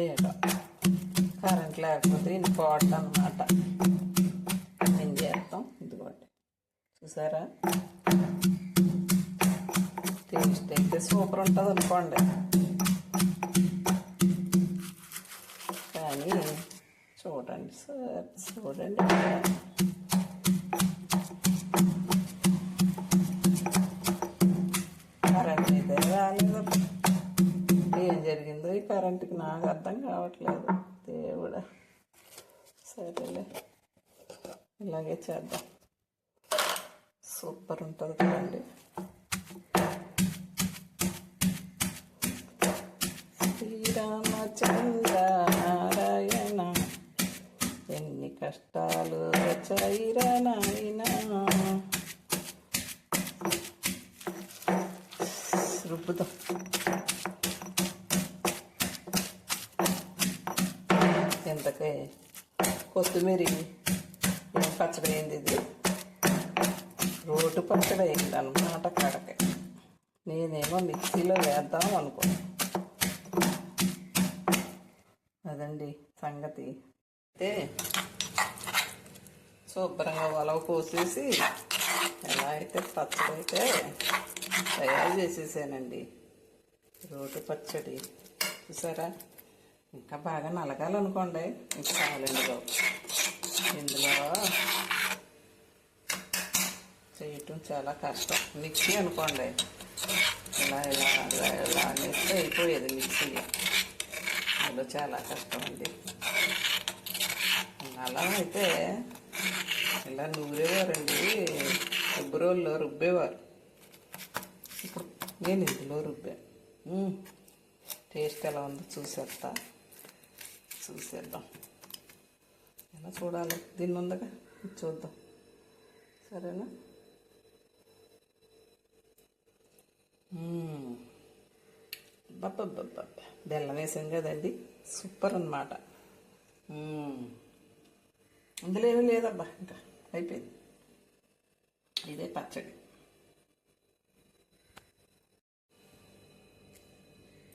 ఏటో కరెంట్ లేకపోతే ఇది పాట అనమాట ఏం చేస్తాం? ఇదిగోండి. చూసారా? టేస్ట్ అయితే సూపర్ ఉంటుంది అనుకోండి. కానీ చూడండి సార్ చూడండి. కరెంట్ అయితే రాలేదు ఏం జరిగింది? అది కరెంట్కి నాకు అర్థం కావట్లేదు. దేవుడా. సరేలే. ఇలాగే చేద్దాం. సూపర్ ఉంటుంది కదండి. శ్రీరామచంద్ర నారాయణ ఎన్ని కష్టాలు వచ్చాయిరా నాయనా. రుబ్బుదాం. ఎంతకే కొత్తిమీర పచ్చడి అయింది ఇది రోడ్డు పచ్చడి అయింది అనమాట కడకే. నేనేమో మిక్సీలో వేద్దాం అనుకో. అదండి సంగతి. అయితే శుభ్రంగా వలవ పోసేసి ఎలా అయితే పచ్చడి అయితే తయారు చేసేసానండి. రోటి పచ్చడి చూసారా? ఇంకా బాగా నలగాలనుకోండి. ఇంకా కావాలండి ఇందులో చేయటం చాలా కష్టం. మిక్సీ అనుకోండి. ఇలా ఇలా ఇలా ఇలా అనేస్తే అయిపోయేది మిక్సీ. అందులో చాలా కష్టం అండి. అలా అయితే ఇలా నూరేవారండి. రుబ్బురోల్లో రుబ్బేవారు. ఇప్పుడు నేను ఇందులో రుబ్బా. టేస్ట్ ఎలా ఉందో చూసేస్తా. చూసేద్దాం ఎలా చూడాలి? దీన్ని ఉందగా చూద్దాం. సరేనా? మ్మ్. బెల్లం వేసాం కదండి. సూపర్ అనమాట అందులో ఏమీ లేదబ్బా ఇంకా అయిపోయింది. ఇదే పచ్చడి.